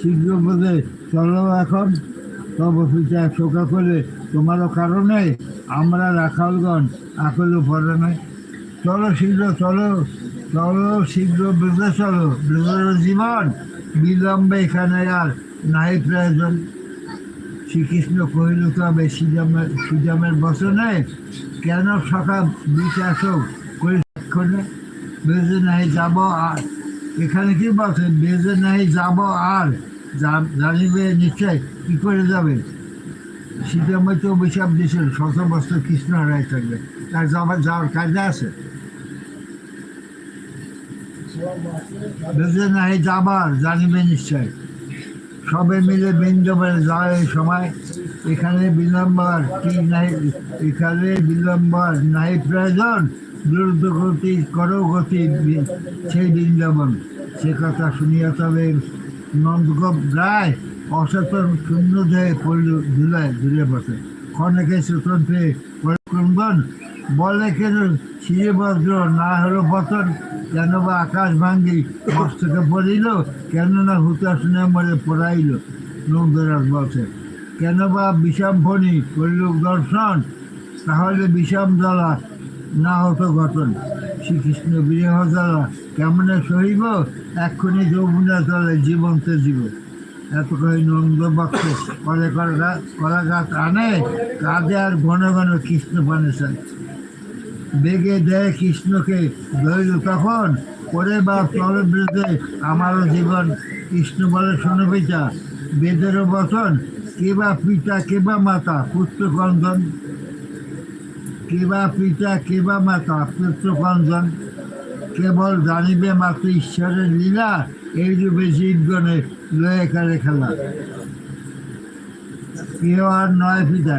শীঘ্র বোধে চলো এখন। তব পিতা শোকা করে, তোমারও কারণে আমরা রাখালগণ আকল পড়ে নাই। চলো শীঘ্র, চলো। চলো শীঘ্র বেঁধে চলো। বেঁধে জীবন? বিলম্বে এখানে আর নাই প্রয়োজন। শ্রীকৃষ্ণ কহিল তবে সিজামের সিজামের বচনে কেন সখা বিশ্বাস করে বেজে নাই, যাব আর এখানে কি বলছে বেজে নাই, যাব আর? জানিবে নিশ্চয় কি করে যাবে? সীতাময় তো অভিশাপ দিয়েছিল শত বস্ত্র কৃষ্ণ হারাই থাকবে। তার যাবার যাওয়ার কাজে আছে? বেজে নাই যাবার জানিবে নিশ্চয়। সবে মিলে বৃন্দাবনে যাওয়ার এই সময়, এখানে বিলম্বর কি নাই, এখানে বিলম্বর নাই প্রয়োজন? দ্রুত গতি করো গতি বি- সেই বৃন্দাবন সে কথা শুনিয়া তবে নন্দগোপ রায় অসচেতন শূন্য দেহে পড়ল, ধুলায় ধুলে বসে ক্ষণেকে চেতন পেয়ে পরিক্রমণ বলে কেন শিরবজ্র না হলো পতন? কেন বা আকাশ ভাঙ্গি মস্তকে পড়িল? কেন না হুতাশনে মরে পড়াইল? নন্দরাজ বলছে, কেন বা বিষাম ফণি করিল দর্শন? তাহলে বিষাম জ্বালা না হতো ঘটন শ্রীকৃষ্ণ বিরহ জ্বালা কেমনে সহিব এক্ষুনি যৌবনা তলে জীবন্ত জীব। এত কই নন্দ বাক্য কলে কলা গাছ আনে কাঁদে আর ঘন ঘন কৃষ্ণ পানে বেগে দেয় কৃষ্ণকে, ধরিল তখন করে বা তলে বেঁধে আমারও জীবন। কৃষ্ণ বলে, শোনো পিতা, বেদেরও বচন কে বা পিতা কে বা মাতা পুত্র কন্দন কে বা পিতা কে বা মাতা পুত্র কন্দন কেবল জানিবে মাত্র ঈশ্বরের লীলা এই রূপে জীবগণে লয়ে খেলা। কেউ আর নয় পিতা